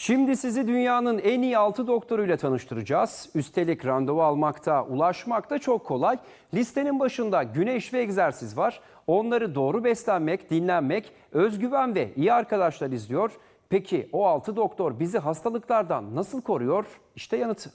Şimdi sizi dünyanın en iyi 6 doktoruyla tanıştıracağız. Üstelik randevu almakta, ulaşmakta çok kolay. Listenin başında güneş ve egzersiz var. Onları doğru beslenmek, dinlenmek, özgüven ve iyi arkadaşlar izliyor. Peki o 6 doktor bizi hastalıklardan nasıl koruyor? İşte yanıtı.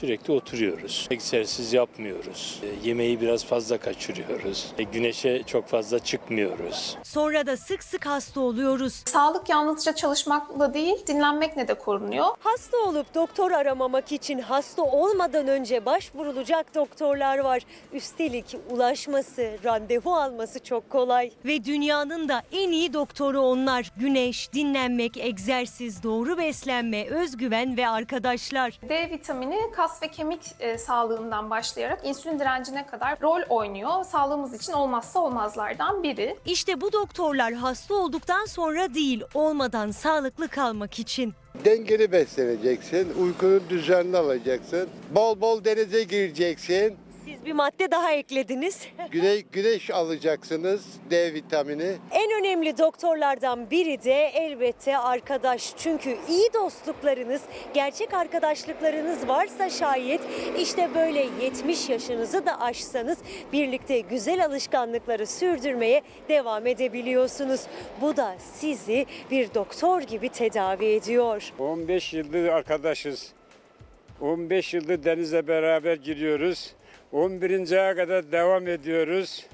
Sürekli oturuyoruz. Egzersiz yapmıyoruz. E, Yemeği biraz fazla kaçırıyoruz. E, Güneşe çok fazla çıkmıyoruz. Sonra da sık sık hasta oluyoruz. Sağlık yalnızca çalışmakla değil, dinlenmekle de korunuyor. Hasta olup doktor aramamak için hasta olmadan önce başvurulacak doktorlar var. Üstelik ulaşması, randevu alması çok kolay. Ve dünyanın da en iyi doktoru onlar. Güneş, dinlenmek, egzersiz, doğru beslenme, özgüven ve arkadaşlar. D vitamini kas ve kemik e, sağlığından başlayarak insülin direncine kadar rol oynuyor. Sağlığımız için olmazsa olmazlardan biri. İşte bu doktorlar hasta olduktan sonra değil, olmadan sağlıklı kalmak için. Dengeli besleneceksin, uykunu düzenli alacaksın, bol bol denize gireceksin, Siz bir madde daha eklediniz. güneş, güneş alacaksınız, D vitamini. En önemli doktorlardan biri de elbette arkadaş. Çünkü iyi dostluklarınız, gerçek arkadaşlıklarınız varsa şayet işte böyle 70 yaşınızı da aşsanız birlikte güzel alışkanlıkları sürdürmeye devam edebiliyorsunuz. Bu da sizi bir doktor gibi tedavi ediyor. 15 yıldır arkadaşız. 15 yıldır denizle beraber giriyoruz. 11. aya kadar devam ediyoruz.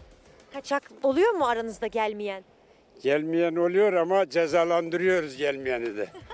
Kaçak oluyor mu aranızda gelmeyen? Gelmeyen oluyor ama cezalandırıyoruz gelmeyeni de.